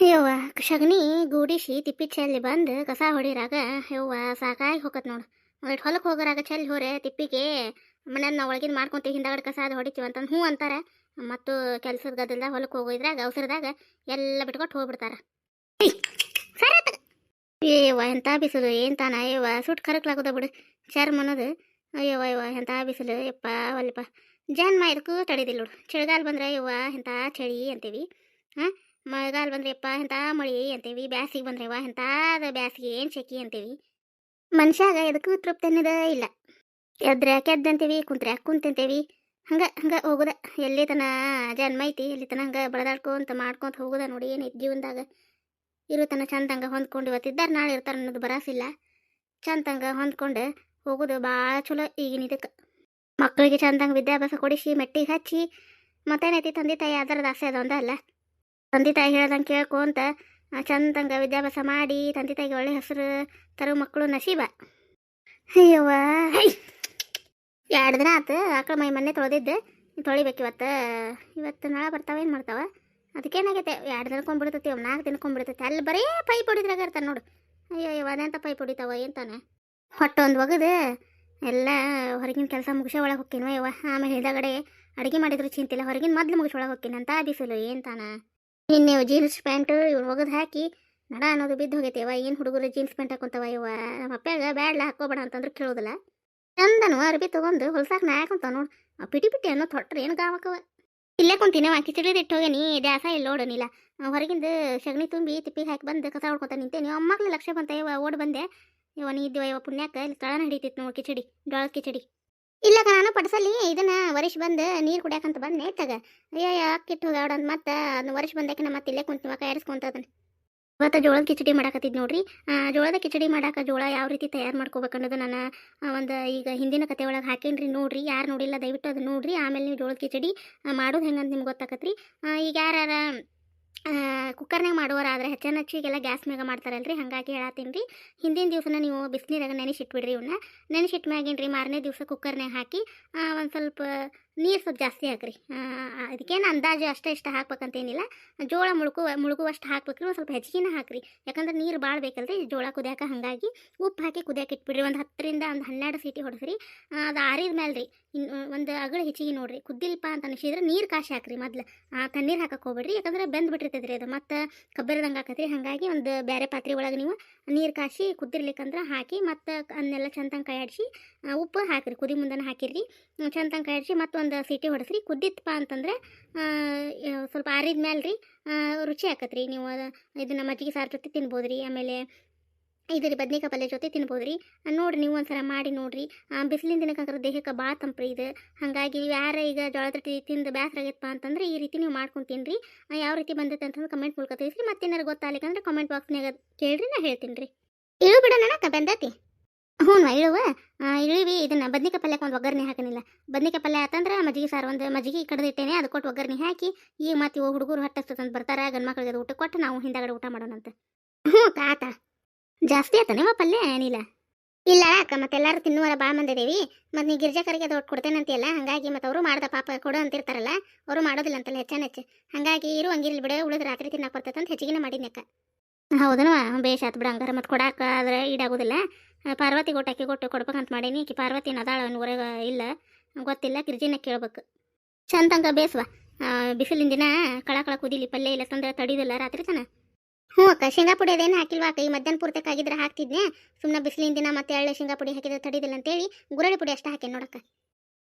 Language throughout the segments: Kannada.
ಯವ್ವ ಸಗಣಿ ಗೂಡಿಸಿ ತಿಪ್ಪಿ ಚೆಲ್ಲಿ ಬಂದು ಕಸ ಹೊಡಿರಾಗ ಯವ್ವ ಸಾಕಾಗಿ ಹೋಗತ್ ನೋಡು. ಒಟ್ಟು ಹೊಲಕ್ಕೆ ಹೋಗೋರಾಗ ಚೆಲ್ಲಿ ಹೋರೆ, ತಿಪ್ಪಿಗೆ ಮನೆಯನ್ನ ನಾವು ಒಳಗಿನ ಮಾಡ್ಕೊಂತೀವಿ, ಹಿಂದಗಡೆ ಕಸ ಅದು ಹೊಡಿತೀವಿ ಅಂತಂದು ಹ್ಞೂ ಅಂತಾರೆ. ಮತ್ತು ಕೆಲಸದ ಗದ್ದಲ್ದಾಗ ಹೊಲಕ್ಕೆ ಹೋಗೋದ್ರಾಗ, ಅವಸರದಾಗ ಎಲ್ಲ ಬಿಟ್ಕೊಟ್ಟು ಹೋಗ್ಬಿಡ್ತಾರ. ಏವ ಎಂಥ ಬಿಸಿಲು, ಏನ್ ತಾನ? ಅಯ್ಯವ್ವ ಸುಟ್ಟು ಕರಕ್ಲಾಗೋದ ಬಿಡು. ಚರ್ಮ ಅನ್ನೋದು. ಅಯ್ಯವ ಅಯ್ಯವ್ವ ಎಂಥ ಬಿಸಿಲು? ಯಪ್ಪ, ಒಲ್ಲಪ್ಪ. ಜನ್ಮ ಇದಕ್ಕೂ ತಡಿದಿಲ್ಲ ನೋಡು. ಚಳಿಗಾಲ ಬಂದ್ರೆ, ಅಯ್ಯವ್ವ ಎಂಥ ಚಳಿ? ಅಂತೀವಿ. ಹಾಂ? ಮಳೆಗಾಲ ಬಂದ್ರಿಯಪ್ಪ ಎಂತ ಎಂಥ ಮಳಿ ಅಂತೀವಿ ಬ್ಯಾಸಿಗೆ ಬಂದ್ರೆ ಯವ್ವ ಎಂಥದ ಬ್ಯಾಸಿಗೆ ಏನು ಶೆಕಿ ಅಂತೀವಿ. ಮನುಷ್ಯಾಗ ಎದಕ್ಕೂ ತೃಪ್ತಿ ಅನ್ನೋದ ಇಲ್ಲ. ಎದ್ರೆ ಕೆದ್ದಂತೀವಿ ಕುಂತ್ರೆ ಕುಂತಂತೀವಿ ಹಂಗ ಹಂಗ ಹೋಗುದ. ಎಲ್ಲಿ ತನ ಜನ್ಮ ಐತಿ, ಎಲ್ಲಿ ತನ ಹಂಗ ಬಡದಾಡ್ಕೊಂತ ಮಾಡ್ಕೊಂತ ಹೋಗುದ ನೋಡಿ ಏನೈತಿ ಜೀವನದಾಗ. ಇರೋ ತನ ಚಂದಂಗ ಹೊಂದ್ಕೊಂಡು ಇವತ್ತಿದ್ದಾರ ನಾಳೆ ಇರ್ತಾರ ಅನ್ನೋದು ಬರಾಸಿಲ್ಲ. ಚಂದಂಗ ಹೊಂದ್ಕೊಂಡು ಹೋಗುದು ಭಾಳ ಚಲೋ ಈಗಿನ ಇದಕ್ಕೆ ಮಕ್ಕಳಿಗೆ ಚಂದಂಗ ವಿದ್ಯಾಭ್ಯಾಸ ಕೊಡಿಸಿ, ಮೆಟ್ಟಿಗೆ ಹಚ್ಚಿ ಮತ್ತೇನೈತಿ ತಂದೆ ತಾಯಿ ಅದರ ಆಸೆ ಅದೊಂದ ಅಲ್ಲ. ತಂದೆ ತಾಯಿ ಹೇಳ್ದಂಗೆ ಕೇಳ್ಕೊಂತ ಚಂದಂಗೆ ವಿದ್ಯಾಭ್ಯಾಸ ಮಾಡಿ ತಂದೆ ತಾಯಿಗೆ ಒಳ್ಳೆ ಹೆಸರು ತರೋ ಮಕ್ಕಳು ನಸೀಬ ಅಯ್ಯವ್ವ ಎರಡು ದಿನ ಆತು, ಆಕಳ ಮೈ ಮೊನ್ನೆ ತೊಳೆದಿದ್ದೆ. ತೊಳಿಬೇಕು ಇವತ್ತು. ಇವತ್ತು ನಾಳೆ ಬರ್ತಾವ, ಏನು ಮಾಡ್ತಾವ? ಅದಕ್ಕೇನಾಗೈತೆ? ಎರಡು ದಿನಕ್ಕೊಂಬಿಡ್ತೈತಿ ಒಂದು ನಾಲ್ಕು ದಿನಕ್ಕೊಂಬಿಡ್ತೈತಿ ಅಲ್ಲಿ ಬರೀ ಪೈಪ್ ಹೊಡಿದ್ರಾಗ ಇರ್ತಾನೆ ನೋಡು. ಅಯ್ಯೋ ಅಯ್ಯೋ ಅದಂತ ಪೈಪ್ ಹೊಡಿತಾವ ಏನು ಹೊಟ್ಟೊಂದು ಒಗದು, ಎಲ್ಲ ಹೊರಗಿನ ಕೆಲಸ ಮುಗಿಸೋ ಒಳಗೆ ಹೋಗ್ತೀನೋ ಅಯ್ಯವ ಆಮೇಲೆ ಹಿಂದಗಡೆ ಅಡುಗೆ ಮಾಡಿದ್ರು ಚಿಂತಿಲ್ಲ, ಹೊರಗಿನ ಮೊದ್ಲು ಮುಗಿಸೋ ಒಳಗೆ ಹೋಗ್ತೀನಿ ಅಂತ ಬಿಸಿಲು ಏನು ತಾನ ನಿನ್ನೆ ಜೀನ್ಸ್ ಪ್ಯಾಂಟ್ ಇವ್ರು ಒಗದು ಹಾಕಿ ನಡ ಅನ್ನೋದು ಬಿದ್ದು ಹೋಗೈತೆ. ಅವ ಏನು ಹುಡುಗರು ಜೀನ್ಸ್ ಪ್ಯಾಂಟ್ ಹಾಕೊಂತವ ಇವ ನಮ್ಮ ಅಪ್ಪಾಗ ಬ್ಯಾಡ್ಲ ಹಾಕೋಬೇಡ ಅಂತಂದ್ರೆ ಕೇಳೋದಿಲ್ಲ. ಚಂದನು ಅರ್ಬಿ ತೊಗೊಂಡು ಹೊಲ್ಸಾಕ ನಾಯಕಂತ ನೋಡು. ಆ ಪಿಟಿ ಪಿಟಿ ಅನ್ನೋ ತೊಟ್ರೆ ಏನು ಗಾವಕವ ಇಲ್ಲೇ ಕುಂತೀನಿ ಅವ ಕಿಚಡಿ ಇಟ್ಟು ಹೋಗೇನಿ. ದ್ಯಾಸ ಇಲ್ಲ ನೋಡನಿಲ್ಲ ಹೊರಗಿಂದ ಸಗಣಿ ತುಂಬಿ ತಿಪ್ಪಿಗೆ ಹಾಕಿ ಬಂದು ಕಸ ಹೊಡ್ಕೊತ ನಿಂತೇನಿ ಅಮ್ಮಕ್ಳು ಲಕ್ಷ ಬಂತ ಇವ ಓಡ್ ಬಂದೆ. ಇವ ನೀ ಇದ್ದೀವ ಇವ ಪುಣ್ಯಕ್ಕೆ. ಇಲ್ಲಿ ತಳ ಹಿಡಿತಿತ್ತು ನೋಡಿ ಕಿಚಡಿ ಡೊಳ ಕಿಚಡಿ. ಇಲ್ಲ ನಾನು ಪಡಿಸಲಿ ಇದನ್ನ ವರ್ಷ ಬಂದು ನೀರು ಕುಡಿಯಾಕಂತ ಬಂದು ನೇತಾಗ ಅಯ್ಯೋ ಹೋಗಾಡ ಅಂತ ಮತ್ತೆ ಅದನ್ನ ವರ್ಷ ಬಂದಾಕಿನ ಮತ್ತೆ ಇಲ್ಲೇ ಕುಂತು ಮಕ್ಕ ಆಡಿಸ್ಕೊಂತ ಅದನ್ನ. ಇವತ್ತು ಜೋಳದ ಕಿಚಡಿ ಮಾಡಾಕತ್ತಿದ್ ನೋಡ್ರಿ. ಜೋಳದ ಕಿಚಡಿ ಮಾಡಾಕ ಜೋಳ ಯಾವ ರೀತಿ ತಯಾರು ಮಾಡ್ಕೋಬೇಕು ಅನ್ನೋದು ನಾನು ಒಂದು ಈಗ ಹಿಂದಿನ ಕತೆ ಒಳಗೆ ಹಾಕೇನ್ರಿ ನೋಡ್ರಿ. ಯಾರು ನೋಡಿಲ್ಲ ದಯವಿಟ್ಟು ಅದು ನೋಡ್ರಿ. ಆಮೇಲೆ ನೀವು ಜೋಳದ ಕಿಚಡಿ ಮಾಡೋದು ಹೆಂಗಂತ ನಿಮ್ಗೆ ಗೊತ್ತಾಕತ್ರಿ. ಈಗ ಯಾರ್ಯಾರ ಕುಕ್ಕರ್ನಾಗ ಮಾಡೋರಾದ್ರೆ ಹೆಚ್ಚನ ಹೆಚ್ಚಿಗೆಲ್ಲ ಗ್ಯಾಸ್ ಮ್ಯಾಗ ಮಾಡ್ತಾರಲ್ರಿ, ಹಾಗಾಗಿ ಹೇಳತ್ತೀನಿ ರೀ. ಹಿಂದಿನ ದಿವಸನ ನೀವು ಬಿಸಿನೀರಾಗ ನೆನೆಸಿಟ್ಬಿಡ್ರಿ ಇವನ್ನ ನೆನೆಸಿಟ್ಟು ಮ್ಯಾಗಿನ ರೀ ಮಾರನೇ ದಿವಸ ಕುಕ್ಕರ್ನಾಗ ಹಾಕಿ ಒಂದು ಸ್ವಲ್ಪ ನೀರು ಸ್ವಲ್ಪ ಜಾಸ್ತಿ ಹಾಕ್ರಿ. ಅದಕ್ಕೇನು ಅಂದಾಜು ಅಷ್ಟೇ ಇಷ್ಟ ಹಾಕ್ಬೇಕಂತೇನಿಲ್ಲ. ಜೋಳ ಮುಳುಕು ಮುಳುಗುವಷ್ಟು ಹಾಕ್ಬೇಕ್ರಿ, ಒಂದು ಸ್ವಲ್ಪ ಹೆಚ್ಚಿಗೆನ ಹಾಕ್ರಿ. ಯಾಕಂದ್ರೆ ನೀರು ಭಾಳ ಬೇಕಲ್ರಿ, ಜೋಳ ಕುದಿಯಾಕ ಹಾಗಾಗಿ ಉಪ್ಪು ಹಾಕಿ ಕುದಿಯಾಕ ಇಟ್ಬಿಡ್ರಿ. ಒಂದು ಹತ್ತರಿಂದ ಒಂದು ಹನ್ನೆರಡು ಸೀಟಿ ಹೊಡೆಸ್ರಿ. ಅದು ಆರಿದ ಮೇಲೆ ರೀ ಒಂದು ಅಗಳು ಹೆಚ್ಚಿಗೆ ನೋಡ್ರಿ. ಕುದ್ದಿಲ್ಪ ಅಂತ ಅನಿಸಿದ್ರೆ ನೀರು ಕಾಶಿ ಹಾಕ್ರಿ ಮೊದ್ಲು. ಆ, ತಣ್ಣೀರು ಹಾಕಕ್ಕೆ ಹೋಗ್ಬೇಡ್ರಿ. ಯಾಕಂದ್ರೆ ಬೆಂದು ಬಿಟ್ಟಿರ್ತೈತೆ ರೀ ಅದು. ಮತ್ತು ಕಬ್ಬರದಂಗೆ ಹಾಕತ್ರಿ ಹಾಗಾಗಿ ಒಂದು ಬೇರೆ ಪಾತ್ರೆ ಒಳಗೆ ನೀವು ನೀರು ಕಾಶಿ ಕುದ್ದಿರ್ಲಿಕ್ಕಂದ್ರೆ ಹಾಕಿ ಮತ್ತು ಅದನ್ನೆಲ್ಲ ಚಂದಂಗೆ ಆಡಿಸಿ ಉಪ್ಪು ಹಾಕಿರಿ. ಕುದಿ ಮುಂದನ ಹಾಕಿರಿ ಚಂದಂಗೆ ಆಡಿಸಿ ಮತ್ತೊಂದು ಸೀಟಿ ಹೊಡೆಸ್ರಿ. ಕುದ್ದಿತ್ತಪ್ಪ ಅಂತಂದ್ರೆ ಸ್ವಲ್ಪ ಆರಿದ ಮೇಲೆ ರೀ ರುಚಿ ಆಕತ್ರಿ ನೀವು ಇದನ್ನ ಮಜ್ಜಿಗೆ ಸಾರು ಜೊತೆ ತಿನ್ಬೋದು ರೀ ಆಮೇಲೆ ಇದು ರೀ ಬದ್ನಿಕಾಯಿ ಪಲ್ಯ ಜೊತೆ ತಿನ್ಬೋದು ರೀ ನೋಡಿರಿ ನೀವು ಒಂದ್ಸಲ ಮಾಡಿ ನೋಡಿರಿ. ಬಿಸಿಲಿನ ದಿನಕ್ಕಂದ್ರೆ ದೇಹಕ್ಕೆ ಭಾಳ ತಂಪ್ರಿ ಇದು. ಹಾಗಾಗಿ ಯಾರ ಈಗ ಜೋಳದ ರೊಟ್ಟಿ ತಿಂದು ಬೇಸರ ಆಗೈತಪ್ಪ ಅಂತಂದ್ರೆ ಈ ರೀತಿ ನೀವು ಮಾಡ್ಕೊಂಡು ತಿನ್ರಿ. ಯಾವ ರೀತಿ ಬಂದೈತೆ ಅಂತಂದ್ರೆ ಕಮೆಂಟ್ ಮೂಲಕ ತಿಳಿಸ್ರಿ. ಮತ್ತೇನಾರು ಗೊತ್ತಾಗ್ಲಿಕ್ಕಂದ್ರೆ ಕಮೆಂಟ್ ಬಾಕ್ಸ್ನಾಗ ಕೇಳ್ರಿ, ನಾ ಹೇಳ್ತೀನಿ ರೀ. ಇಳು ಬಿಡೋಣ ಬಂದೈತಿ. ಹ್ಞೂ ಇಳುವ ಇಳಿವಿ ಇದನ್ನ ಬದ್ನಿಕಾಯಿ ಪಲ್ಯಕ್ಕೆ ಒಂದು ಒಗ್ಗರಣೆ ಹಾಕನಿಲ್ಲ. ಬದ್ನಿಕಾಯಿ ಪಲ್ಯ ಆತಂದ್ರೆ ಮಜ್ಜಿಗೆ ಸಾರು ಒಂದು ಮಜ್ಜಿಗೆ ಕಡ್ದಿಟ್ಟೇನೆ ಅದು ಕೊಟ್ಟು ಒಗ್ಗರಣೆ ಹಾಕಿ ಈಗ ಮತ್ತೆ ಇವು ಹುಡುಗರು ಹೊಟ್ಟೆ ಬರ್ತಾರೆ, ಗಂಡು ಮಕ್ಳಿಗೆ ಅದು ಊಟ ಕೊಟ್ಟು ನಾವು ಹಿಂದಗಡೆ ಊಟ ಮಾಡೋಣಂತೆ ಹ್ಞೂ ತಾತ ಜಾಸ್ತಿ ಆತನೇವ ಪಲ್ಯ ಏನಿಲ್ಲ. ಇಲ್ಲ, ಅಕ್ಕ ಮತ್ತೆಲ್ಲರೂ ತಿನ್ನುವರ ಭಾಳ ಮಂದಿದೇವಿ ಮತ್ತು ನೀ ಗಿರ್ಜಾಕರಿಗೆ ಅದು ಒಟ್ಟು ಕೊಡ್ತೇನೆ ಅಂತೀಯಲ್ಲ, ಹಾಗಾಗಿ ಮತ್ತು ಅವರು ಮಾಡ್ದ ಪಾಪ ಕೊಡು ಅಂತಿರ್ತಾರಲ್ಲ, ಅವರು ಮಾಡೋದಿಲ್ಲ ಅಂತಲ್ಲ ಹೆಚ್ಚಾನ ಹೆಚ್ಚು. ಹಾಗಾಗಿ ಇರು, ಹಂಗಿರ್ಲಿ ಬಿಡ, ಉಳಿದ ರಾತ್ರಿ ತಿನ್ನಕ್ಕೆ ಬರ್ತೈತೆ ಅಂತ ಹೆಚ್ಚಿಗೆ ಮಾಡಿದ್ನಕ್ಕ ಹೌದನವ, ಬೇಷ್ ಆತು ಬಿಡ, ಹಂಗಾರ ಮತ್ತು ಕೊಡಾಕ ಆದ್ರೆ ಈಡಾಗೋದಿಲ್ಲ. ಪಾರ್ವತಿ ಅಕ್ಕಿ ಕೊಟ್ಟು ಕೊಡ್ಬೇಕಂತ ಮಾಡೀನಿ. ಆಕಿ ಪಾರ್ವತಿ ಅದಾಳ ಊರಾಗ ಇಲ್ಲ. ಗೊತ್ತಿಲ್ಲ ಗಿರ್ಜಿನ ಕೇಳ್ಬೇಕು. ಚಂದಂಗ ಬೇಸ್ವ. ಬಿಸಿಲಿನ ದಿನ ಕಳ ಕಳ ಕುದಿಲಿ, ಪಲ್ಯ ಇಲ್ಲ ತಂದ್ರೆ ತಡಿದಿಲ್ಲ ರಾತ್ರಿ ತನ. ಹ್ಞೂ ಅಕ್ಕ, ಶೇಂಗಾ ಪುಡಿ ಅದೇನು ಹಾಕಿಲ್ವಾ ಅಕ್ಕ? ಈ ಮಧ್ಯಾಹ್ನ ಪೂರ್ತಕ್ಕೆ ಆಗಿದ್ರೆ ಹಾಕ್ತಿದ್ನೆ ಸುಮ್ಮನೆ ಬಿಸಿಲಿನ ದಿನ ಮತ್ತೆ ಎಳ್ಳೆ ಶೇಂಗಾ ಪುಡಿ ಹಾಕಿದ್ರೆ ತಡಿದಿಲ್ಲ ಅಂತೇಳಿ ಗುರಳಿ ಪುಡಿ ಅಷ್ಟೇ ಹಾಕಿ ನೋಡಕ್ಕ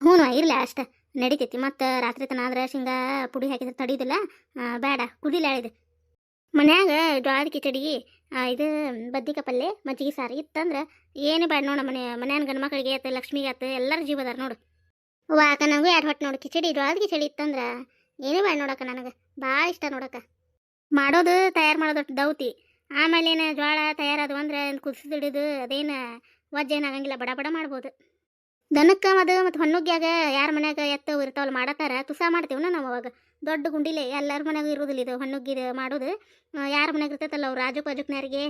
ಹ್ಞೂ ಇರಲಿ ಅಷ್ಟೇ. ನಡಿತೈತಿ. ಮತ್ತು ರಾತ್ರಿ ತನ ಆದ್ರೆ ಶೇಂಗಾ ಪುಡಿ ಹಾಕಿದ್ರೆ ತಡಿದಿಲ್ಲ. ಬೇಡ ಕುದಿಲ್ಲ ಹೇಳಿದೆ ಮನ್ಯಾಗ ಜ್ವಾಳದ ಕಿಚಡಿ ಇದು ಬದ್ನಿಕಾಯಿ ಪಲ್ಯ ಮಜ್ಜಿಗೆ ಸಾರು ಇತ್ತಂದ್ರೆ ಏನು ಬೇಡ ನೋಡ ಮನೆ ಮನ್ಯಾನ ಗಂಡು ಮಕ್ಕಳಿಗೆ ಆಯ್ತು, ಲಕ್ಷ್ಮಿಗೆ ಆಯ್ತು, ಎಲ್ಲರ ಜೀವ ಅದಾರ ನೋಡು. ಅಕ್ಕ ನನಗೂ ಎರಡು ಹೊಟ್ಟೆ ನೋಡು, ಕಿಚಡಿ ಜ್ವಾಳದ ಕಿಚಡಿ ಇತ್ತಂದ್ರೆ ಏನು ಬೇಡ ನೋಡಕ್ಕ ನನಗೆ, ಭಾಳ ಇಷ್ಟ ನೋಡಕ್ಕ ಮಾಡೋದು ತಯಾರು ಮಾಡೋದು ದೌತಿ. ಆಮೇಲೆ ಏನು ಜ್ವಾಳ ತಯಾರಾದವು ಅಂದ್ರೆ ಕುದಿಸಿದಿಡಿದು ಅದೇನು ವಜ್ಜ ಏನಾಗಂಗಿಲ್ಲ, ಬಡ ಬಡ ಮಾಡ್ಬೋದು. ದನಕ್ಕೆ ಅದು ಮತ್ತು ಹೊನ್ನುಗ್ಯಾಗ ಯಾರ ಮನ್ಯಾಗ ಎತ್ತು ಇರ್ತಾವಲ್ಲ ಮಾಡತ್ತಾರ ತುಸ ಮಾಡ್ತೀವಿ ನಾವು ಅವಾಗ. ದೊಡ್ಡ ಗುಂಡಿಲೆ, ಎಲ್ಲರ ಮನೆಗೂ ಇರೋದಿಲ್ಲ ಇದು ಹೊನ್ನುಗ್ಗಿದ ಮಾಡೋದು. ಯಾರ ಮನ್ಯಾಗ ಇರ್ತೈತಲ್ಲ ಅವ್ರು, ರಾಜು ಪಾಜುಕ್ನವ್ರಿಗೆ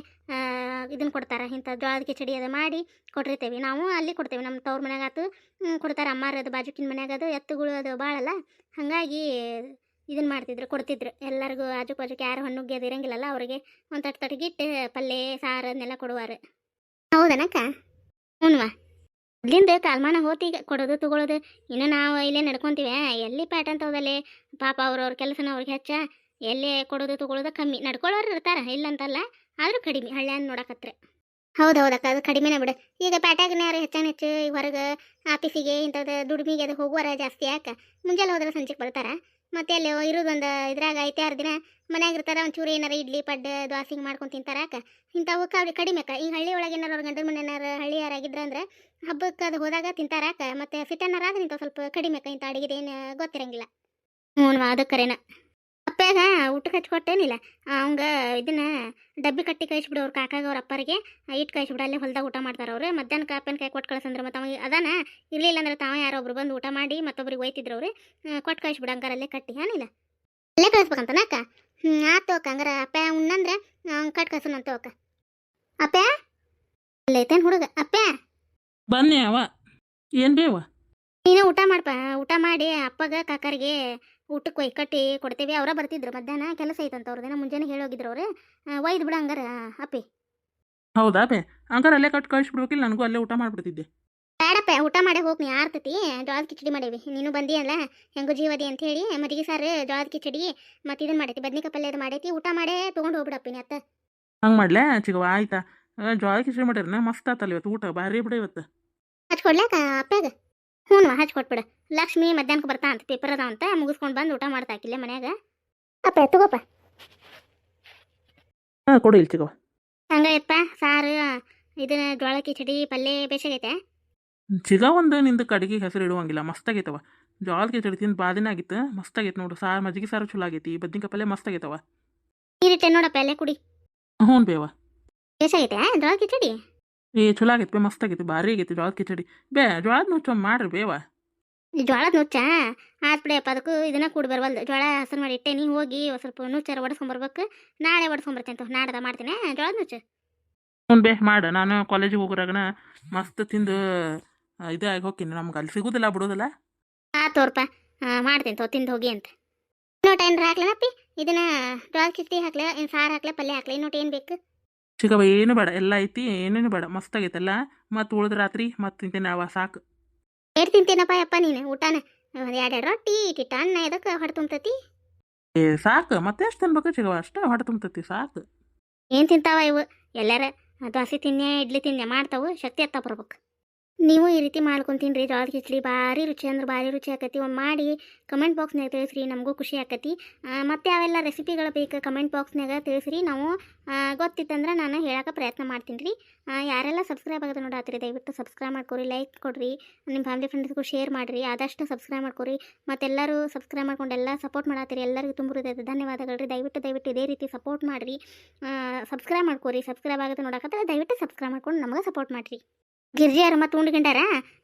ಇದನ್ನು ಕೊಡ್ತಾರೆ. ಇಂಥ ಜೋಳದ ಕಿಚಡಿ ಅದು ಮಾಡಿ ಕೊಟ್ಟಿರ್ತೇವೆ. ನಾವು ಅಲ್ಲಿ ಕೊಡ್ತೇವೆ. ನಮ್ಮ ತವ್ರ ಮನ್ಯಾಗ ಆತು ಕೊಡ್ತಾರ. ಅಮ್ಮಾರ ಅದು, ಬಾಜುಕಿನ ಮನ್ಯಾಗ ಅದು, ಎತ್ತುಗಳು ಅದು ಭಾಳಲ್ಲ ಹಾಗಾಗಿ ಇದನ್ನ ಮಾಡ್ತಿದ್ರು, ಕೊಡ್ತಿದ್ರು. ಎಲ್ಲರಿಗೂ ಆಜು ಬಾಜುಕ್ಕೆ ಯಾರು ಹಣ್ಣುಗ್ಗಿ ಅದು ಇರಂಗಿಲ್ಲಲ್ಲ, ಅವರಿಗೆ ಒಂದು ತಟ್ಟು ತಟ್ಟಿಗಿಟ್ಟು ಪಲ್ಯ ಸಾರು ಅದನ್ನೆಲ್ಲ ಕೊಡುವಾರು. ಹೌದನಕ್ಕ? ಹ್ಞೂನ್ವಾ ಅಲ್ಲಿಂದ ತಾಲ್ಮಾನ ಹೋತಿ ಕೊಡೋದು ತಗೊಳ್ಳೋದು ಇನ್ನು ನಾವು ಇಲ್ಲೇ ನಡ್ಕೊಂತೀವಿ. ಎಲ್ಲಿ ಪ್ಯಾಟ್ ಅಂತ ಪಾಪ ಅವ್ರವ್ರ ಕೆಲಸನ ಅವ್ರಿಗೆ ಹೆಚ್ಚ. ಎಲ್ಲಿ ಕೊಡೋದು ತಗೊಳ್ಳೋದು ಕಮ್ಮಿ. ನಡ್ಕೊಳ್ಳೋರು ಇರ್ತಾರೆ, ಇಲ್ಲಂತಲ್ಲ, ಆದರೂ ಕಡಿಮೆ. ಹಳ್ಳ್ಯಾನ ನೋಡಕತ್ರೆ. ಹೌದು ಹೌದಕ್ಕ ಅದು ಕಡಿಮೆನೇ ಬಿಡು. ಈಗ ಪ್ಯಾಟ್ಯಾಗನ್ಯಾರು ಹೆಚ್ಚಾನ ಹೆಚ್ಚು ಹೊರಗೆ ಆಫೀಸಿಗೆ ಇಂಥದ್ದು ದುಡಿಮೆಗೆ ಅದು ಹೋಗುವಾರ ಜಾಸ್ತಿ ಯಾಕೆ? ಮುಂಜಾನೆ ಹೋದ್ರೆ ಸಂಜೆಗೆ ಬರ್ತಾರ? ಮತ್ತೆ ಅಲ್ಲಿ ಇರೋದೊಂದು ಇದ್ರಾಗ ಐತೆ ಆರು ದಿನ ಮನ್ಯಾಗ ಇರ್ತಾರ ಒಂಚೂರು ಏನಾರ ಇಡ್ಲಿ, ಪಡ್ಡು ದೋಸೆ ಮಾಡ್ಕೊಂಡು ತಿಂತಾರ ಇಂಥವಕ್ಕೆ ಇಂಥವು ಕಡಿ ಕಡಿಮೆ ಅಕ್ಕ. ಈ ಹಳ್ಳಿ ಒಳಗೆ ಏನಾರು ಅವ್ರ ಗಂಡನ ಮನೆಯಾರ ಹಳ್ಳಿ ಯಾರಾಗಿದ್ರ ಅಂದ್ರೆ ಹಬ್ಬಕ್ಕೆ ಅದು ಹೋದಾಗ ತಿಂತಾರ ಅಕ್ಕ ಮತ್ತೆ ಫಿಟ್ಟನ್ನಾರ ಆದ್ರೆ ಇಂಥ ಸ್ವಲ್ಪ ಕಡಿಮೆ ಅಕ್ಕ. ಇಂಥ ಅಡಿಗೆ ಏನ ಗೊತ್ತಿರಂಗಿಲ್ಲ. ಹ್ಞೂ ಅದು ಅಪ್ಪಾಗ ಊಟಕ್ಕೆ ಹಚ್ಕೊಟ್ಟೇನಿಲ್ಲ. ಅವಂಗ ಇದನ್ನ ಡಬ್ಬಿ ಕಟ್ಟಿ ಕಳಿಸ್ಬಿಡು ಅವ್ರ ಕಾಕಾಗ ಅವ್ರ ಅಪ್ಪರಿಗೆ. ಇಟ್ಟು ಕಳಿಸ್ಬಿಡು ಅಲ್ಲೇ ಹೊಲ್ದಾಗ ಊಟ ಮಾಡ್ತಾರ ಅವ್ರು. ಮಧ್ಯಾಹ್ನ ಕಾಪನ್ ಕೈ ಕೊಟ್ಟು ಕಳ್ಸಂದ್ರೆ ಮತ್ತೆ ಅವ ಅದಾನ. ಇರ್ಲಿಲ್ಲ ಅಂದ್ರೆ ತಾವ ಯಾರೋ ಒಬ್ರು ಬಂದು ಊಟ ಮಾಡಿ ಮತ್ತೊಬ್ರಿಗೆ ಒಯ್ತಿದ್ರು ಅವ್ರಿ. ಕೊಟ್ಟು ಕಳಿಸ್ಬಿಡು ಹಂಗಾರ ಅಲ್ಲೇ ಕಟ್ಟಿ ಏನಿಲ್ಲ ಅಲ್ಲೇ ಕಳಿಸ್ಬೇಕಂತನ ಅಕ್ಕ? ಹ್ಞೂ ಆತು ಅಕ್ಕ ಹಂಗಾರ ಅಪ್ಪ ಉಣ್ಣಂದ್ರೆ ಕಟ್ ಕಳ್ಸೋಣಂತ ಅಕ್ಕ. ಅಪ್ಪ? ಅಲ್ಲೈತೇನು ಹುಡುಗ. ಅಪ್ಪ? ಬನ್ನಿ ಅವ. ಏನ್ ಬೇವ? ನೀನು ಊಟ ಮಾಡಪ್ಪ ಊಟ ಮಾಡಿ ಅಪ್ಪಗ ಕಾಕರಿಗೆ ಊಟಕ್ಕೆ ಒಯ್ ಕಟ್ಟಿ ಕೊಡ್ತೇವೆ. ಅವರ ಬರ್ತಿದ್ರು ಮಧ್ಯಾಹ್ನ ಕೆಲಸ ಐತಂತ ಅವ್ರದ್ದೇನೋ ಮುಂಜಾನೆ ಹೇಳೋಗಿದ್ರು ಅವ್ರೆ. ಒಯ್ದು ಬಿಡ ಹಂಗಾರ ಅಪ್ಪಿ. ಹೌದಾ ಬೇ ಹಂಗಾರೆ ಅಲ್ಲೇ ಕಟ್ ಕಳಿಸ್ಬಿಡ್ಬೇಕಿಲ್ಲ ನನಗೂ ಅಲ್ಲೇ ಊಟ ಮಾಡ್ಬಿಡ್ತಿದ್ದೆ. ಬೇಡಪ್ಪ ಊಟ ಮಾಡಿ ಹೋಗಿ ನೀ ಆರ್ತತಿ. ಜೋಳದ ಕಿಚಡಿ ಮಾಡೇವಿ. ನೀನು ಬಂದಿಯಲ್ಲ ಹೆಂಗೋ ಜೀವದಿ ಅಂತ ಹೇಳಿ ಮದಿಗೆ ಸಾರು ಜೋಳದ ಕಿಚಡಿ ಮತ್ತೆ ಇದನ್ನ ಮಾಡೈತಿ. ಬದ್ನಿಕಾಯಿ ಪಲ್ಯ ಅದು ಮಾಡೈತಿ. ಊಟ ಮಾಡೇ ತೊಗೊಂಡು ಹೋಗ್ಬಿಡಪ್ಪಿನಿ ಅತ್ತ. ಹಂಗೆ ಮಾಡ್ಲೇ? ಚಿಗವ ಆಯ್ತಾ? ಜೋಳದ ಜೋಳ ಕಿಚಡಿ ಮಾಡ್ಯಾರ ಮಸ್ತ್ ಆತಲ್ಲ ಇವತ್ತು ಊಟ ಭಾರಿ ಬಿಡ ಇವತ್ತು. ಹಚ್ಕೊಡ್ಲಾಕ ಅಪ್ಪಾಗ ಹ್ಞೂ ಹಚ್ಕೊಟ್ಬಿಡ ಲಕ್ಷ್ಮಿ ಮಧ್ಯಾಹ್ನಕ್ಕೆ ಬರ್ತಾ ಅಂತ ಪೇಪರ್ ಅದ ಅಂತ ಮುಗಿಸ್ಕೊಂಡು ಬಂದು ಊಟ ಮಾಡ್ತಾ ಹಾಕಿಲ್ಲ ಮನ್ಯಾಗ. ಅಪ್ಪ ತಗೋಪ್ಪ ಹಾಂ ಕೊಡು ಇಲ್ಲಿ ಚಿಗವ ಹಂಗೈತಪ್ಪ ಸಾರು ಇದನ್ನ ಜೋಳ ಕಿಚಡಿ ಪಲ್ಯ ಬೇಸಾಗೈತೆ ಚಿಗ ಒಂದು ನಿಂದು ಕಡೆಗೆ ಹೆಸರು ಇಡುವಂಗಿಲ್ಲ ಮಸ್ತಾಗೈತವ ಜೋಳ ಕಿಚಡಿ ತಿಂದು ಬಾದಿನ ಆಗಿತ್ತು ಮಸ್ತಾಗೈತೆ ನೋಡು ಸಾರು ಮಜ್ಜಿಗೆ ಸಾರು ಚಲೋ ಆಗೈತಿ ಬದ್ನಿಕಾಯಿ ಪಲ್ಯ ಮಸ್ತಾಗೈತವ ನೀರಿಟ್ಟೆ ನೋಡಪ್ಪ ಅಲ್ಲೇ ಕುಡಿ. ಹ್ಞೂ ಬೇವ ಬೇಸಾಗೈತೆ ಜೋಳ ಕಿಚಡಿ? ಏ ಚಲೋ ಆಗೈತೆ ಬೇ ಮಸ್ತಾಗೈತಿ ಭಾರಿ ಆಗೈತಿ ಜೋಳದ ಕಿಚಡಿ. ಬೇ ಜೋಳದ ನುಚ್ಚ ಮಾಡ್ರಿ ಬೇವ. ಈ ಜೋಳದ ನುಚ್ಚ? ಆತ್ ಬಿಡಪ್ಪ ಅದಕ್ಕೂ ಇದನ್ನ ಕೂಡ ಬರವಲ್ದು. ಜೋಳ ಹಸರು ಮಾಡಿ ನೀ ಹೋಗಿ ಒಂದ್ ಸ್ವಲ್ಪ ನುಚ್ಚಾರ ಒಡ್ಸ್ಕೊಂಬರ್ಬೇಕು? ನಾಳೆ ಒಡ್ಸ್ಕೊಂಬರ್ತೇನೆ ಅಂತ ನಾಡ್ದ ಮಾಡ್ತೀನಿ ಜೋಳದ ನುಚ್ಚು? ಹ್ಞೂ ಬೇ ಮಾಡು. ನಾನು ಕಾಲೇಜಿಗೆ ಹೋಗೋರಾಗನ ಮಸ್ತ್ ತಿಂದು ಆ, ಇದೇ ಆಗಿ ಹೋಗ್ತೀನಿ. ನಮ್ಗೆ ಅಲ್ಲಿ ಸಿಗುದಿಲ್ಲ ಬಿಡೋದಿಲ್ಲ. ಆ ತೋರ್ಪ ಮಾಡ್ತೀನಿ ತೋ ತಿಂದು ಹೋಗಿ ಅಂತ. ಇನ್ನೊಟ್ಟ ಏನ್ರ ಹಾಕ್ಲೇನಪ್ಪಿ ಇದನ್ನ ಜೋಳದ ಕಿಚಡಿ ಹಾಕ್ಲೆ ಏನು ಸಾರು ಹಾಕ್ಲೆ ಪಲ್ಯ ಹಾಕ್ಲೆ ಇನ್ನೊಟ್ಟು ಏನು ಬೇಕು? ಚಿಕ್ಕವ ಏನು ಬೇಡ ಎಲ್ಲ ಐತಿ ಏನೇನು ಬೇಡ ಮಸ್ತ್ ಆಗೈತಲ್ಲ? ಮತ್ತು ಉಳಿದ ರಾತ್ರಿ ಮತ್ತೆ ತಿಂತೇನೆ ಅವ ಸಾಕು. ಏರ್ ತಿಂತೇನಪ್ಪ ಯಪ್ಪ ನೀನು ಊಟನ? ಎರಡು ಎರಡು ರೊಟ್ಟಿ ಇಟ್ಟಿಟ್ಟು ಅನ್ನ ಇದಕ್ಕೆ ಹೊಡೆ ತುಂಬತತಿ? ಏ ಸಾಕು ಮತ್ತೆ ಎಷ್ಟು ತಿನ್ಬೇಕು ಚಿಗವ ಅಷ್ಟೇ ಹೊಡೆ ತುಂಬತತಿ ಸಾಕು. ಏನು ತಿಂತಾವ ಇವು? ಎಲ್ಲಾರ ದೋಸೆ ತಿನ್ನೆ ಇಡ್ಲಿ ತಿನ್ನೆ ಮಾಡ್ತಾವು ಶಕ್ತಿ ಎತ್ತ ಬರ್ಬೇಕು. ನೀವು ಈ ರೀತಿ ಮಾಡ್ಕೊಂಡು ರೀ. ಜೋಳದ ಕಿಚಡಿ ಭಾರಿ ರುಚಿ ಅಂದ್ರೆ ಭಾರಿ ರುಚಿ ಆಕತಿ. ಒಮ್ಮೆ ಮಾಡಿ ಕಮೆಂಟ್ ಬಾಕ್ಸ್ನಾಗ ತಿಳಿಸ್ರಿ, ನಮಗೂ ಖುಷಿ ಆಕತಿ. ಮತ್ತು ಅವೆಲ್ಲ ರೆಸಿಪಿಗಳು ಬೇಕು ಕಮೆಂಟ್ ಬಾಕ್ಸ್ನಾಗ ತಿಳಿಸ್ರಿ. ನಾವು ಗೊತ್ತಿತ್ತಂದ್ರೆ ನಾನು ಹೇಳೋಕೆ ಪ್ರಯತ್ನ ಮಾಡ್ತೀನಿ ರೀ. ಯಾರೆಲ್ಲ ಸಬ್ಸ್ಕ್ರೈಬ್ ಆಗೋದು ನೋಡಾತ್ರಿ ದಯವಿಟ್ಟು ಸಬ್ಸ್ಕ್ರೈಬ್ ಮಾಡ್ಕೊರಿ ಲೈಕ್ ಕೊಡ್ರಿ. ನಿಮ್ಮ ಫ್ಯಾಮಿಲಿ ಫ್ರೆಂಡ್ಸ್ಗೂ ಶೇರ್ ಮಾಡಿರಿ, ಆದಷ್ಟು ಸಬ್ಸ್ಕ್ರೈಬ್ ಮಾಡ್ಕೊರಿ. ಮತ್ತೆಲ್ಲರೂ ಸಬ್ಸ್ಕ್ರೈಬ್ ಮಾಡ್ಕೊಂಡು ಎಲ್ಲ ಸಪೋರ್ಟ್ ಮಾಡತ್ತೀರಿ ಎಲ್ಲರಿಗೂ ತುಂಬ ಧನ್ಯವಾದಗಳು ರೀ. ದಯವಿಟ್ಟು ದಯವಿಟ್ಟು ಇದೇ ರೀತಿ ಸಪೋರ್ಟ್ ಮಾಡಿರಿ. ಸಬ್ಸ್ಕ್ರೈಬ್ ಮಾಡ್ಕೊರಿ. ಸಬ್ಸ್ಕ್ರೈಬ್ ಆಗೋದು ನೋಡಕತ್ತರ ದಯವಿಟ್ಟು ಸಬ್ಸ್ಕ್ರೈಬ್ ಮಾಡ್ಕೊಂಡು ನಮಗೆ ಸಪೋರ್ಟ್ ಮಾಡಿರಿ. ಗಿರ್ಜಿಯರು ಮತ್ತು ಉಂಡ್ಕೊಂಡಾರ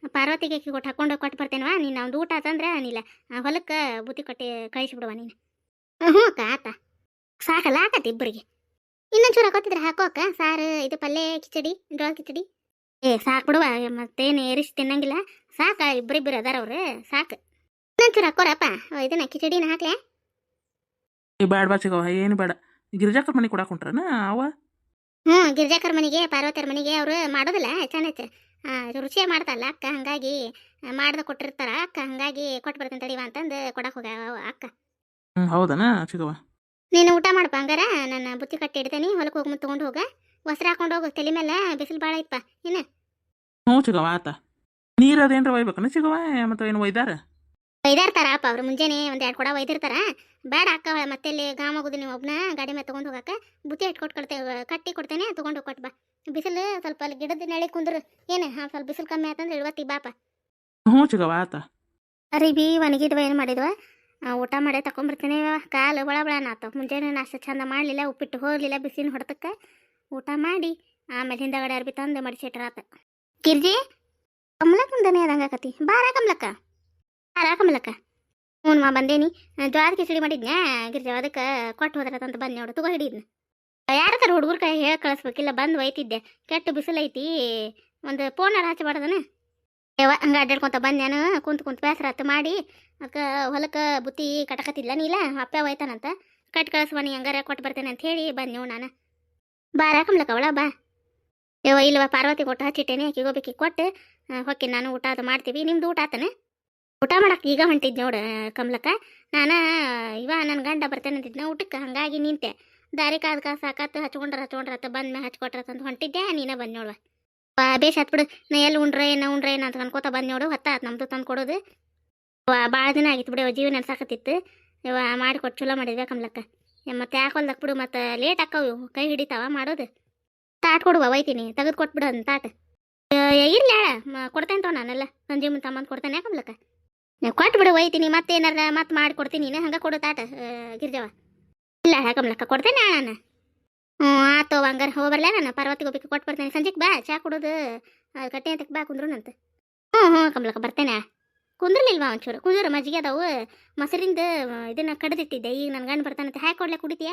ಪಾರ್ವತಿಗೆ ಕೊಟ್ಟು ಹಾಕೊಂಡು ಕೊಟ್ಟು ಬರ್ತೇನವಾ, ನೀನು ಒಂದು ಊಟ ಆತಂದ್ರೆ ನೀಲ್ಲ ಹೊಲಕ್ಕೆ ಬುತ್ತಿ ಕೊಟ್ಟು ಕಳಿಸಿಬಿಡುವ ನೀನು. ಹ್ಞೂ ಅಕ್ಕ, ಆತ. ಸಾಕಲ್ಲ, ಆಕತಿ ಇಬ್ಬರಿಗೆ. ಇನ್ನೊಂಚೂರು ಹಾಕೋತಿದ್ರೆ ಹಾಕೋ ಸಾರು, ಇದು ಪಲ್ಯ, ಕಿಚಡಿ, ಜೋಳ ಕಿಚಡಿ. ಏ, ಸಾಕು ಬಿಡುವ, ಮತ್ತೇನು ಏರಿಸಿ ತಿನ್ನಂಗಿಲ್ಲ. ಸಾಕ ಇಬ್ಬರಿಬ್ಬರು ಅದಾರ ಅವ್ರು, ಸಾಕು. ಇನ್ನೊಂಚೂರು ಹಾಕೋರಪ್ಪ ಇದನ್ನ ಕಿಚಡಿನ ಹಾಕ್ಲೆ. ಬೇಡ ಬಾ ಚಿಗವ ಏನು ಬೇಡ. ಗಿರಿಜಾಕರ್ ಮನೆ ಕೊಡಕ್ಕೆ ಹೊಂಟ್ರನ ಅವ ಹ್ಞೂ ಗಿರ್ಜಾಕರ್ ಮನೆಗೆ ಪಾರ್ವತಿಯರ ಮನೆಗೆ ಅವರು ಮಾಡೋದಿಲ್ಲ ಚೆನ್ನೈತೆ ರುಚಿಯೇ ಮಾಡ್ತಾರಲ್ಲ ಅಕ್ಕ ಹಂಗಾಗಿ ಮಾಡ್ದೆ ಕೊಟ್ಟಿರ್ತಾರ ಅಕ್ಕ ಹಂಗಾಗಿ ಕೊಟ್ಟು ಬರ್ತೀನಿ ತಡಿವ ಅಂತಂದು ಕೊಡಕ್ಕೆ ಹೋಗ ಅಕ್ಕ. ಹ್ಞೂ ಹೌದನ? ನೀನು ಊಟ ಮಾಡಪ್ಪ ಹಂಗಾರ ನನ್ನ ಬುತ್ತಿ ಕಟ್ಟಿ ಇಡ್ತೇನೆ ಹೊಲಕ್ಕೆ ಹೋಗಿ ಮುಂದೆ ತೊಗೊಂಡು ಹೋಗ. ವಸ್ತ್ರ ಹಾಕೊಂಡು ಹೋಗು ತಲೆ ಮೇಲೆ ಬಿಸಿಲು ಭಾಳ ಐತಪ್ಪ ಇನ್ನ ಹ್ಞೂ ಚಿಗವ ಆತ. ನೀರು ಅದೇನ್ರ ಒಯ್ಬೇಕನ ಮತ್ತು ಏನು ಒಯ್ದಾರ? ಒಯ್ದಿರ್ತಾರ ಅಪ್ಪ ಅವ್ರು ಮುಂಜಾನೆ ಒಂದು ಎರಡು ಕೊಡ ಒಯ್ದಿರ್ತಾರ. ಬೇಡ ಅಕ್ಕ ಮತ್ತೆ ಇಲ್ಲಿ ಗಾಮ ಹೋಗುದು ನೀವು ಒಬ್ಬನ ಗಾಡಿ ಮೇಲೆ ತೊಗೊಂಡು ಹೋಗಕ್ಕೆ ಬುತ್ತಿ ಇಟ್ಕೊಟ್ಟು ಕೊಡ್ತೇವೆ ಕಟ್ಟಿ ಕೊಡ್ತೇನೆ ತೊಗೊಂಡು ಕೊಟ್ಟು ಬಾ. ಬಿಸಿಲು ಸ್ವಲ್ಪ ಅಲ್ಲಿ ಗಿಡದ ನೆಳೆ ಕುಂದ್ರು. ಏನು ಹಾಂ ಸ್ವಲ್ಪ ಬಿಸಿಲು ಕಮ್ಮಿ ಆತಂದ್ರೆ ಇವತ್ತಿ ಬಾಪ. ಹ್ಞೂ ಚಿಗವ ಆತ. ಅರಿಬಿ ಒಣಗಿದ್ವ ಏನು ಮಾಡಿದ್ವ? ಊಟ ಮಾಡೇ ತಗೊಂಬರ್ತೀನಿ ಕಾಲು ಒಳ ಒಳ ಆತಾವ ಮುಂಜಾನೆ ನಾಷ್ಟ ಚಂದ ಮಾಡಲಿಲ್ಲ ಉಪ್ಪಿಟ್ಟು ಹೋಗಲಿಲ್ಲ ಬಿಸಿನ ಹೊಡೆತಕ್ಕೆ. ಊಟ ಮಾಡಿ ಆಮೇಲೆ ಹಿಂದಗಡೆ ಅರ್ಬಿ ತಂದು ಮಡಿಸಿಟ್ರಾತ ಗಿರ್ಜಿ ಕಮಲಕ್ಕ ಮುಂದನೆ ಅದಂಗ ಆಕತಿ ಬಾರ ಕಮಲಕ್ಕ. ಬಾರ ಕಮಲಕ್ಕ ಹ್ಞೂ ಮಾ, ಬಂದೇನಿ. ಜ್ವಾರ ಕಿಚಡಿ ಮಾಡಿದ್ನ್ಯಾ? ಗಿರ್ಜಿ, ಅದಕ್ಕೆ ಕೊಟ್ಟು ಹೋದ್ರತಂತ ಬಂದು ನೋಡು, ತಗೋ ಹಿಡಿದ್ನ. ಯಾರತ್ತಾರ ಹುಡುಗರ ಕೈ ಹೇಳಿ ಕಳಿಸ್ಬೇಕಿಲ್ಲ ಬಂದು ಒಯ್ತಿದ್ದೆ. ಕೆಟ್ಟು ಬಿಸಿಲು ಐತಿ, ಒಂದು ಫೋನಾರ ಹಚ್ಚಬಾರ್ದನ ಯವ ಹಂಗೆ ಅಡ್ಡಾಡ್ಕೊಂತ ಬಂದು ನಾನು, ಕುಂತು ಕುಂತು ಬೇಸರ ಹತ್ತು ಮಾಡಿ, ಅಕ್ಕ ಹೊಲಕ್ಕೆ ಬುತ್ತಿ ಕಟಕತ್ತಿಲ್ಲ ನೀಲ, ಅಪ್ಪ ಒಯ್ತಾನಂತ. ಕಟ್ ಕಳಿಸ್ಬಾ ನೀ ಹಂಗಾರ ಕೊಟ್ಟು ಬರ್ತೇನೆ ಅಂತ ಹೇಳಿ ಬಂದು ನೀವು ನಾನು. ಬಾರ ಕಮ್ಲಕ್ಕ ಅವಳ ಬಾ. ಯವ ಇಲ್ವ ಪಾರ್ವತಿ ಕೊಟ್ಟು ಹಚ್ಚಿಟ್ಟೇನೆ, ಆಕಿಗೆ ಬೇಕಿ ಕೊಟ್ಟು ಹೊಕ್ಕಿ ನಾನು ಊಟ ಅದು ಮಾಡ್ತೀವಿ, ನಿಮ್ದು ಊಟ ಆತನ? ಊಟ ಮಾಡಕ್ಕೆ ಈಗ ಹೊಂಟಿದ್ ನೋಡು ಕಮಲಕ್ಕ. ನಾನು, ಇವ ನನ್ನ ಗಂಡ ಬರ್ತೇನೆ ಅಂತಿದ್ನ ಊಟಕ್ಕೆ ಹಂಗಾಗಿ ನಿಂತೆ. ದಾರಿ ಕಾದ್ ಕಾ ಸಾಕತ್ತು ಹಚ್ಕೊಂಡ್ರ ಹಚ್ಕೊಂಡ್ರ ಬಂದ್ ಬಂದ್ ಹಚ್ಕೊಟ್ರ ಹಚ್ಕೊಟ್ರತ್ತಂತ ಹೊಂಟಿದ್ದೆ, ನೀನೇ ಬಂದ್ ನೋಡುವ. ವಾ, ಬೇಷ್ ಬಿಡು, ನಾ ಎಲ್ಲಿ ಉಂಡ್ರೆ ಏನ ಉಂಡ್ರೆ ಏನ ಅಂತ ಅನ್ಕೋತ ಬಂದ್ ನೋಡು ಹೊತ್ತಾತ್ ನಮ್ದು ತಂದು ಕೊಡೋದು. ಭಾಳ ದಿನ ಆಗಿತ್ತು ಬಿಡು, ಜೀವನ ನಡ್ಸಾಕತ್ತಿತ್ತು. ಇವ ಮಾಡಿಕೊಟ್ಟು ಚಲೋ ಮಾಡಿದ್ವಿ ಕಮಲಕ್ಕ. ಮತ್ತೆ ಯಾಕೆ ಹೊಲ್ದಕ್ ಬಿಡು, ಮತ್ತೆ ಲೇಟ್ ಹಾಕವು ಕೈ ಹಿಡಿತಾವ ಮಾಡೋದು. ತಾಟ್ ಕೊಡುವ, ಒಯ್ತೀನಿ, ತೆಗೆದು ಕೊಟ್ಬಿಡು ಅಂತ ತಾಟ್. ಇರ್ಲಿ ಕೊಡ್ತೇನೆ ತೋ ನಾನೆಲ್ಲ ಸಂಜೆ ಮುಂದೆ ತಮ್ಮಂದು ಕೊಡ್ತೇನೆ, ಕಮ್ಲಕ್ಕ. ನೀವು ಕೊಟ್ಬಿಡು ಒಯ್ತೀನಿ ಮತ್ತೆ ಏನಾರ ಮತ್ತೆ ಮಾಡಿ ನೀನು ಹಂಗೆ ಕೊಡು ತಾಟ ಗಿರ್ಜವ. ಇಲ್ಲ ಕಮ್ಲಕ್ಕ ಕೊಡ್ತೇನೆ ನಾನು. ಹ್ಞೂ ಆತು ಹಂಗಾರೆ ಹೋಗ್ಬರ್ಲ ನಾನು ಪಾರ್ವತಿಗೆ ಹೋಗ್ಬೇಕು ಕೊಟ್ಟು ಬರ್ತೇನೆ. ಸಂಜೆಗೆ ಬಾ, ಚಾ ಕುಡೋದು ಕಟ್ಟೆ ಅಂತಕ್ಕೆ ಬಾ ಕುಂದ್ರುನಂತ ಹ್ಞೂ ಹ್ಞೂ ಕಮ್ಲಕ್ಕ ಬರ್ತೇನೆ. ಕುಂದ್ರಲಿಲ್ವಾ ಒಂಚೂರು? ಕುಂದ್ರು ಮಜ್ಜಿಗೆ ಅದಾವು. ಮೊಸರಿಂದ ಇದನ್ನು ಕಡ್ದಿಟ್ಟಿದ್ದೆ. ಈಗ ನನ್ನ ಗಂಡು ಬರ್ತಾನಂತೆ ಹಾಕಿ ಕೊಡ್ಲೆ ಕುಡಿತೀಯ?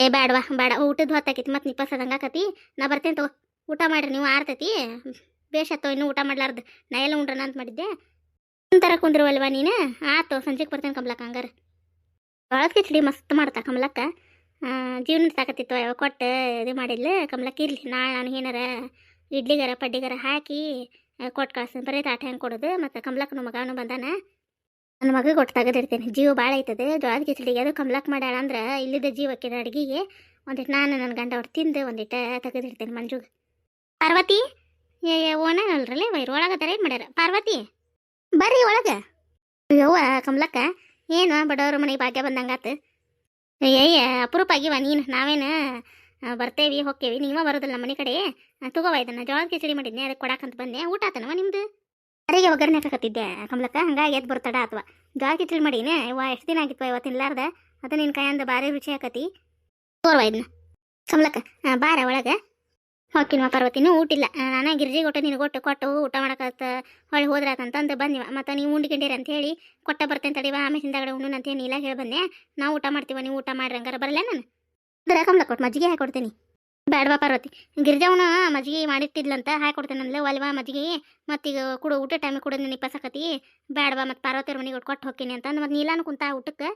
ಏ, ಬ್ಯಾಡವಾ ಬೇಡ ಊಟದ ಹೊತ್ತಾಕೈತಿ, ಮತ್ತೆ ನಿಪ್ಪಸದ ಹಂಗಾಕತಿ ನಾ ಬರ್ತೇನೆ ತಗೋ. ಊಟ ಮಾಡ್ರಿ, ನೀವು ಆರ್ತೈತಿ. ಬೇಷತ್ತೋ ಇನ್ನೂ ಊಟ ಮಾಡ್ಲಾರ್ದು. ನಾ ಎಲ್ಲ ಉಂಡ್ರನ ಅಂತ ಮಾಡಿದ್ದೆ. ಒಂಥರ ಕುಂದ್ರವಲ್ವಾ ನೀನು? ಆತು, ಸಂಜೆಗೆ ಬರ್ತೇನೆ ಕಮಲಕ್ಕ ಹಂಗಾರೆ. ಜೋಳದ ಕಿಚಡಿ ಮಸ್ತ್ ಮಾಡ್ತಾ ಕಮಲಕ್ಕ. ಜೀವನ ಸಾಕತ್ತಿತ್ತು ಯಾವ ಕೊಟ್ಟು ಇದು ಮಾಡಿದ್ಲು. ಕಮಲಕ್ಕ, ಇರಲಿ, ನಾಳೆ ನಾನು ಏನಾರ ಇಡ್ಲಿಗಾರ, ಪಡ್ಡಿಗಾರ ಹಾಕಿ ಕೊಟ್ಟು ಕಳ್ಸ್ತೀನಿ. ಬರೀ ತಾಟ ಹೆಂಗೆ ಕೊಡೋದು? ಮತ್ತು ಕಮಲಕ್ಕನ ಮಗನೂ ಬಂದಾನ? ನನ್ನ ಮಗ ಕೊಟ್ಟು ತೆಗೆದಿರ್ತೀನಿ ಜೀವ ಭಾಳ ಐತದ. ಜೋಳದ ಕಿಚಡಿಗೆ ಅದು ಕಮಲಕ್ಕ ಮಾಡ್ಯಾಳ ಇಲ್ಲಿದ್ದ ಜೀವಕ್ಕೆ ಅಡುಗೆಗೆ ಒಂದಿಟ್ಟು ನಾನು ನನ್ನ ಗಂಡ ಅವ್ರು ತಿಂದು ಒಂದಿಟ್ಟು ತೆಗೆದಿರ್ತೀನಿ ಮಂಜುಗೆ. ಪಾರ್ವತಿ? ಏ ಓನಲ್ರಲ್ಲೇ ವೈರ್ ಒಳಗದಾರ ಏನು ಮಾಡ್ಯಾರ? ಪಾರ್ವತಿ? ಬರ್ರಿ ಒಳಗೆ. ಯವ್ವ ಕಮಲಕ್ಕ, ಏನು ಬಡವ್ರ ಮನೆಗೆ ಭಾಗ್ಯ ಬಂದಂಗಾತು? ಏಯ್ಯ ಅಪರೂಪ ಆಗಿವ ನೀನು, ನಾವೇನು ಬರ್ತೇವಿ, ಹೋಕ್ಕೇವಿ, ನೀವ ಬರೋದಿಲ್ಲ ಮನೆ ಕಡೆ. ತಗೋವ ಇದನ್ನ, ಜೋಳದ ಕಿಚಡಿ ಮಾಡಿದ್ನೆ ಅದಕ್ಕೆ ಕೊಡಾಕಂತ ಬಂದೆ. ಊಟ ಆತನವ ನಿಮ್ದು? ಅರಿಗೆ ಒಗ್ಗರಣೆ ಹಾಕತ್ತಿದ್ದೆ ಕಮಲಕ್ಕ, ಹಂಗಾಗಿ ಎದ್ದು ಬರ್ತಡ ಅಥವಾ ಜೋಳ ಕಿಚಡಿ ಮಾಡೀನಿ ಇವ ಎಷ್ಟು ದಿನ ಆಗಿತ್ತು ಇವ ತಿನ್ಲಾರ್ದ? ಅದು ನಿನ್ನ ಕೈಯಿಂದ ಭಾರಿ ರುಚಿ ಆಕತಿ. ತೋರ್ವ ಇದನ್ನ. ಕಮಲಕ್ಕ ಬಾರ ಒಳಗೆ. ಹೋಕಿನ್ವ ಪಾರ್ವತಿನೂ ಊಟಿಲ್ಲ. ಇಲ್ಲ ನಾನೇ ಗಿರ್ಜಿ ಕೊಟ್ಟು ನಿನಗೆ ಕೊಟ್ಟು ಕೊಟ್ಟು ಊಟ ಮಾಡಕತ್ತ, ಹೊಳ್ಳಿ ಹೋದ್ರಾತಂತಂದು ಬಂದಿವ. ಮತ್ತು ನೀವು ಉಂಡ್ಕೊಂಡಿರಿ ಅಂತ ಹೇಳಿ ಕೊಟ್ಟ ಬರ್ತೇನೆ ತಡಿವ ಆಮೇಲೆ ಹಿಂದಾಗಡೆ ಉಣ್ಣು ಅಂತ ಏನಿಲ್ಲ ಹೇಳಿ ಬಂದೆ. ನಾವು ಊಟ ಮಾಡ್ತೀವ, ನೀವು ಊಟ ಮಾಡ್ರಿ ಹಂಗಾರೆ ಬರಲ್ಲ ನಾನು? ಅದ್ರ ಕಮಲ ಕೊಟ್ಟು ಮಜ್ಜಿಗೆ ಹಾಕೊಡ್ತೀನಿ ಬೇಡವಾ ಪಾರ್ವತಿ. ಗಿರ್ಜವನ ಮಜ್ಜಿಗೆ ಮಾಡಿಟ್ಟಿದ್ಲಂತ ಹಾಕೊಡ್ತೇನೆ ಅಂದ್ಲೆ. ಒಲ್ವಾ ಮಜ್ಜಿಗೆ? ಮತ್ತೀಗ ಕೊಡು, ಊಟ ಟೈಮಿಗೆ ಕೊಡೋದು ನೀನು ಪಸಕತಿ ಬೇಡವಾ ಮತ್ತು ಪಾರ್ವತಿ ಅವ್ರ ಮನೆಗೆ ಕೊಟ್ಟು ಹೋಗ್ತೀನಿ ಅಂತಂದು ಮತ್ತು ನೀಲಾನು ಕುಂತ ಊಟಕ್ಕೆ,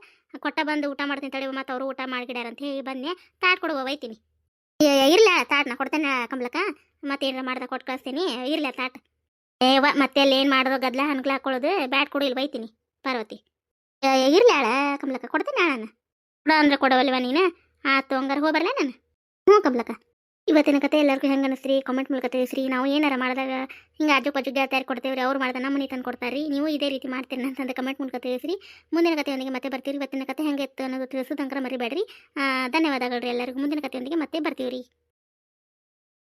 ಕೊಟ್ಟ ಬಂದು ಊಟ ಮಾಡ್ತೀನಿ ತಡಿವ ಮತ್ತು ಅವರು ಊಟ ಮಾಡಿಗಿಡ್ಯಾರಂತ ಹೇಳಿ ಬಂದೆ. ತಾಟ್ ಕೊಡುವ, ಒಯ್ತೀನಿ. ಇರ್ಲ, ತಾಟ್, ನಾ ಕೊಡ್ತೇನೆ ಕಮಲಕ್ಕ ಮತ್ತೆ ಏನಾರ ಮಾಡ್ದ ಕೊಟ್ಟು ಕಳಿಸ್ತೀನಿ. ಇರ್ಲ, ತಾಟ್. ಏವ ಮತ್ತೆ ಅಲ್ಲಿ ಏನು ಮಾಡೋದು ಗದ್ಲ ಹನ್ಗ್ಲ ಹಾಕೊಳ್ಳೋದು ಬ್ಯಾಟ್ ಕೊಡು ಇಲ್ಲಿ ಬೈತೀನಿ, ಪಾರ್ವತಿ. ಇರ್ಲಿ ಆಳ ಕಮಲಕ್ಕ ಕೊಡ್ತೇನೆ ನಾನು ಕೊಡೋ ಅಂದ್ರೆ ಕೊಡವಲ್ವ ನೀನು? ಆತು, ಹಂಗಾರೆ ಹೋಗ್ಬರ್ಲ ನಾನು. ಹ್ಞೂ ಕಮಲಕ್ಕ ಇವತ್ತಿನ ಕತೆ ಎಲ್ಲರಿಗೂ ಹೆಂಗೆ ಅನಿಸ್ರಿ ಕಾಮೆಂಟ್ ಮೂಲಕ ತಿಳಿಸ್ರಿ. ನಾವು ಏನಾರ ಮಾಡಿದಾಗ ಹಿಂಗೆ ಆಜು ಬಾಜು ತಯಾರು ಕೊಡ್ತೇವ್ರಿ? ಅವ್ರು ಮಾಡ್ದ ನಮ್ಮ ಮನೆ ತಂದು ಕೊಡ್ತಾರೆ ನೀವು ಇದೇ ರೀತಿ ಮಾಡ್ತೀರಿ ಅಂತಂದು ಕಮೆಂಟ್ ಮೂಲಕ ತಿಳಿಸ್ರಿ. ಮುಂದಿನ ಕಥೆಯೊಂದಿಗೆ ಮತ್ತೆ ಬರ್ತೀವಿ ಇವತ್ತಿನ ಕತೆ ಹೆಂಗೆ ಇತ್ತು ಅನ್ನೋದು ತಿಳಿಸೋದಂಕರ ಮರಿಬೇಡ್ರಿ. ಆ, ಧನ್ಯವಾದಗಳು ರೀ ಎಲ್ಲರಿಗೂ. ಮುಂದಿನ ಕಥೆಯೊಂದಿಗೆ ಮತ್ತೆ ಬರ್ತೀವಿ ರೀ